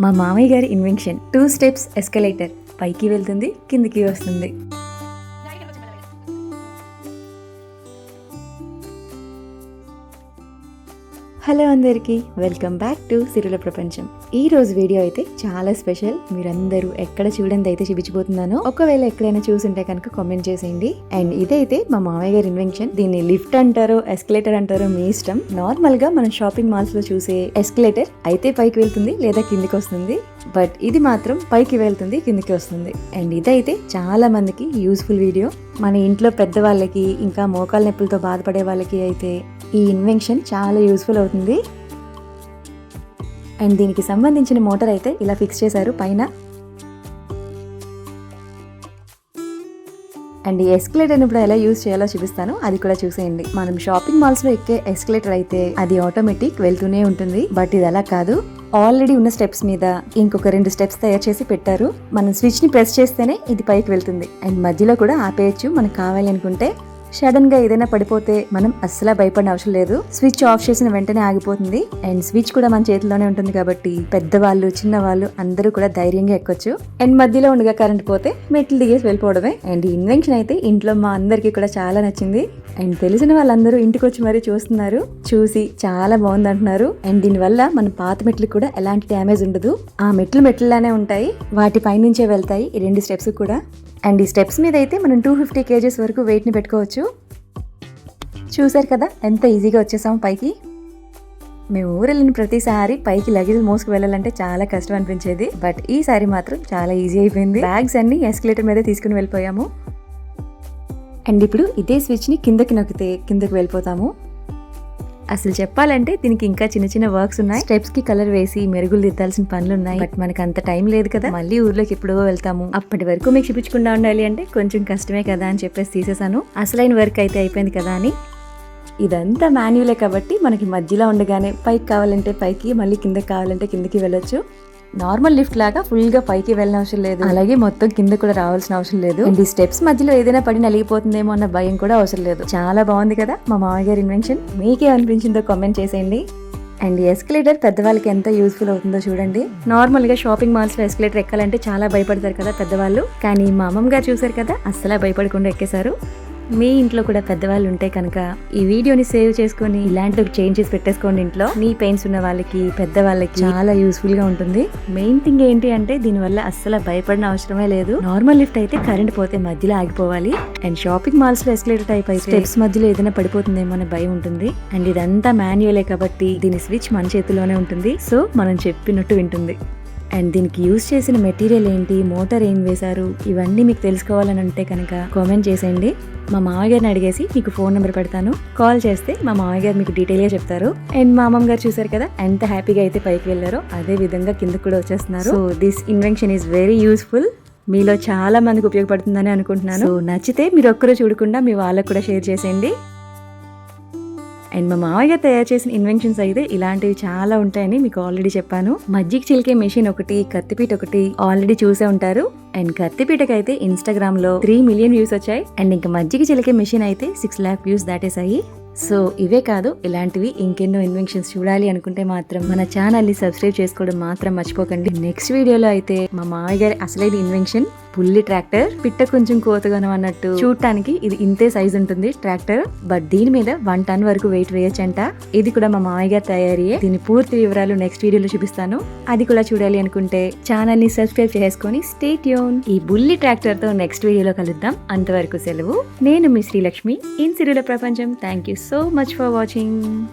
మా మామయ్య గారి ఇన్వెన్షన్. టూ స్టెప్స్ ఎస్కలేటర్ పైకి వెళ్తుంది కిందికి వస్తుంది. హలో అందరికీ వెల్కమ్ బ్యాక్ టు సిరుల ప్రపంచం. ఈ రోజు వీడియో అయితే చాలా స్పెషల్. మీరందరూ ఎక్కడ చూడండి అయితే చూపించబోతున్నాను ఒకవేళ ఎక్కడైనా చూసుంటే కనుక కామెంట్ చేసేయండి. అండ్ ఇదైతే మా మామయ్య గారి ఇన్వెన్షన్ దీన్ని లిఫ్ట్ అంటారో ఎస్కలేటర్ అంటారో మీ ఇష్టం. నార్మల్గా మనం షాపింగ్ మాల్స్లో చూసే ఎస్కలేటర్ అయితే పైకి వెళ్తుంది లేదా కిందికి వస్తుంది. బట్ ఇది మాత్రం పైకి వెళ్తుంది కిందికి వస్తుంది. అండ్ ఇదైతే చాలా మందికి యూస్ఫుల్ వీడియో మన ఇంట్లో పెద్దవాళ్ళకి ఇంకా మోకాల నొప్పులతో బాధపడే వాళ్ళకి అయితే ఈ ఇన్వెన్షన్ చాలా యూస్ఫుల్ అవుతుంది. అండ్ దీనికి సంబంధించిన మోటార్ అయితే ఇలా ఫిక్స్ చేశారు పైన. అండ్ ఈ ఎస్కలేటర్ ఇప్పుడు ఎలా యూజ్ చేయాలో చూపిస్తాను. అది కూడా చూసేయండి. మనం షాపింగ్ మాల్స్లో ఎక్కే ఎస్కలేటర్ అయితే అది ఆటోమేటిక్ వెళ్తూనే ఉంటుంది. బట్ ఇది అలా కాదు. ఆల్రెడీ ఉన్న స్టెప్స్ మీద ఇంకొక రెండు స్టెప్స్ తయారు చేసి పెట్టారు. మనం స్విచ్ని ప్రెస్ చేస్తేనే ఇది పైకి వెళ్తుంది. అండ్ మధ్యలో కూడా ఆపేయచ్చు. మనకు కావాలి అనుకుంటే సడన్గా ఏదైనా పడిపోతే మనం అస్సలు భయపడిన అవసరం లేదు. స్విచ్ ఆఫ్ చేసిన వెంటనే ఆగిపోతుంది. అండ్ స్విచ్ కూడా మన చేతిలోనే ఉంటుంది కాబట్టి పెద్దవాళ్ళు చిన్నవాళ్ళు అందరూ కూడా ధైర్యంగా ఎక్కొచ్చు. అండ్ మధ్యలో ఉండగా కరెంట్ పోతే మెట్లు దిగేసి వెళ్ళిపోవడమే. అండ్ ఈ ఇన్వెన్షన్ అయితే ఇంట్లో మా అందరికీ కూడా చాలా నచ్చింది. అండ్ తెలిసిన వాళ్ళందరూ ఇంటికి వచ్చి మరీ చూస్తున్నారు. చూసి చాలా బాగుంది అంటున్నారు. అండ్ దీనివల్ల మన పాత మెట్లు కూడా ఎలాంటి డ్యామేజ్ ఉండదు. ఆ మెట్లు మెట్లులానే ఉంటాయి. వాటి పైనుంచే వెళ్తాయి. ఈ రెండు స్టెప్స్ కూడా. అండ్ ఈ స్టెప్స్ మీద అయితే మనం టూ ఫిఫ్టీ కేజెస్ వరకు వెయిట్ని పెట్టుకోవచ్చు. చూసారు కదా ఎంత ఈజీగా వచ్చేసాం పైకి. మేము ఊరు వెళ్ళిన ప్రతిసారి పైకి లగేజ్ మోసుకు వెళ్ళాలంటే చాలా కష్టం అనిపించేది. బట్ ఈసారి మాత్రం చాలా ఈజీ అయిపోయింది. బ్యాగ్స్ అన్ని ఎస్కలేటర్ మీద తీసుకుని వెళ్ళిపోయాము. అండ్ ఇప్పుడు ఇదే స్విచ్ని కిందకి నొక్కితే కిందకి వెళ్ళిపోతాము. అసలు చెప్పాలంటే దీనికి ఇంకా చిన్న చిన్న వర్క్స్ ఉన్నాయి. స్టెప్స్కి కలర్ వేసి మెరుగులు దిద్దాల్సిన పనులు ఉన్నాయి. బట్ మనకి అంత టైం లేదు కదా. మళ్ళీ ఊర్లోకి ఎప్పుడో వెళ్తాము. అప్పటి వరకు మీకు చూపించకుండా ఉండాలి అంటే కొంచెం కష్టమే కదా అని చెప్పేసి తీసేసాను అసలైన వర్క్ అయితే అయిపోయింది కదా అని. ఇదంతా మాన్యువలే కాబట్టి మనకి మధ్యలో ఉండగానే పైకి కావాలంటే పైకి మళ్ళీ కిందకి కావాలంటే కిందకి వెళ్ళొచ్చు. నార్మల్ లిఫ్ట్ లాగా ఫుల్గా పైకి వెళ్ళిన అవసరం లేదు. అలాగే మొత్తం కింద కూడా రావాల్సిన అవసరం లేదు. అండ్ ఈ స్టెప్స్ మధ్యలో ఏదైనా పడి నలిగిపోతుందేమో అన్న భయం కూడా అవసరం లేదు. చాలా బాగుంది కదా? మా మామయ్య గారి ఇన్వెన్షన్ మీకే అనిపించిందో కామెంట్ చేసేయండి. అండ్ ఎస్కలేటర్ పెద్దవాళ్ళకి ఎంత యూస్ఫుల్ అవుతుందో చూడండి. నార్మల్గా షాపింగ్ మాల్స్లో ఎస్కలేటర్ ఎక్కాలంటే చాలా భయపడతారు కదా పెద్దవాళ్ళు. కానీ మా అమ్మమ్మ గారు చూసారు కదా? అస్సలు భయపడకుండా ఎక్కేశారు. మీ ఇంట్లో కూడా పెద్దవాళ్ళు ఉంటే కనుక ఈ వీడియోని సేవ్ చేసుకొని ఇలాంటి చేంజెస్ పెట్టేసుకోండి ఇంట్లో. నీ పెయిన్స్ ఉన్న వాళ్ళకి పెద్దవాళ్ళకి చాలా యూస్ఫుల్గా ఉంటుంది. మెయిన్ థింగ్ ఏంటి అంటే దీనివల్ల అస్సలు భయపడిన అవసరమే లేదు. నార్మల్ లిఫ్ట్ అయితే కరెంట్ పోతే మధ్యలో ఆగిపోవాలి. అండ్ షాపింగ్ మాల్స్లో ఎస్కలేటర్ టైప్ అయితే స్టెప్స్ మధ్యలో ఏదైనా పడిపోతుందేమో అనే భయం ఉంటుంది. అండ్ ఇదంతా మాన్యువలే కాబట్టి దీని స్విచ్ మన చేతిలోనే ఉంటుంది. సో మనం చెప్పినట్టు వింటుంది. అండ్ దీనికి యూజ్ చేసిన మెటీరియల్ ఏంటి? మోటార్ ఏం వేశారు? ఇవన్నీ మీకు తెలుసుకోవాలని అంటే కనుక కామెంట్ చేసేయండి. మా మామయ్య గారిని అడిగేసి మీకు ఫోన్ నెంబర్ పెడతాను. కాల్ చేస్తే మా మామయ్య గారు మీకు డీటెయిల్గా చెప్తారు. అండ్ మా అమ్మమ్మ గారు చూసారు కదా ఎంత హ్యాపీగా అయితే పైకి వెళ్ళారో అదే విధంగా కిందకు కూడా వచ్చేస్తున్నారు. So this invention is very useful మీలో చాలా మందికి ఉపయోగపడుతుందని అనుకుంటున్నాను. నచ్చితే మీరు ఒక్కరు చూడకుండా మీ వాళ్ళకు కూడా షేర్ చేసేయండి. అండ్ మా మామయ్య తయారు చేసిన ఇన్వెన్షన్స్ అయితే ఇలాంటివి చాలా ఉంటాయని మీకు ఆల్రెడీ చెప్పాను. మజ్జిగ చిలికే మెషిన్ ఒకటి కత్తిపీట ఒకటి ఆల్రెడీ చూసే ఉంటారు. అండ్ కత్తిపీటకి అయితే ఇన్స్టాగ్రామ్లో త్రీ మిలియన్ వ్యూస్ వచ్చాయి. అండ్ ఇంకా మజ్జిగ చిలికే మెషిన్ అయితే సిక్స్ ల్యాక్ వ్యూస్ దాటేసాయి సో ఇవే కాదు ఇలాంటివి ఇంకెన్నో ఇన్వెన్షన్స్ చూడాలి అనుకుంటే మాత్రం మన ఛానల్ని సబ్స్క్రైబ్ చేసుకోవడం మాత్రం మర్చిపోకండి. నెక్స్ట్ వీడియోలో అయితే మా మామయ్య గారి అసలైన ఇన్వెన్షన్ పుల్లి ట్రాక్టర్ పిట్ట కొంచెం కోతగాను అన్నట్టు. చూడటానికి ఇది ఇంతే సైజ్ ఉంటుంది ట్రాక్టర్. బట్ దీని మీద వన్ టన్ వరకు వెయిట్ వేయచ్చంట. ఇది కూడా మా మామయ్య గారి తయారీయే. దీని పూర్తి వివరాలు నెక్స్ట్ వీడియోలో చూపిస్తాను. అది కూడా చూడాలి అనుకుంటే ఛానల్ని సబ్స్క్రైబ్ చేసుకొని స్టేట్ యోన్ ఈ బుల్లి ట్రాక్టర్తో నెక్స్ట్ వీడియోలో కలుద్దాం. అంతవరకు సెలవు. నేను మీ శ్రీలక్ష్మి. ఇన్ సిరుల ప్రపంచం. Thank you so much for watching.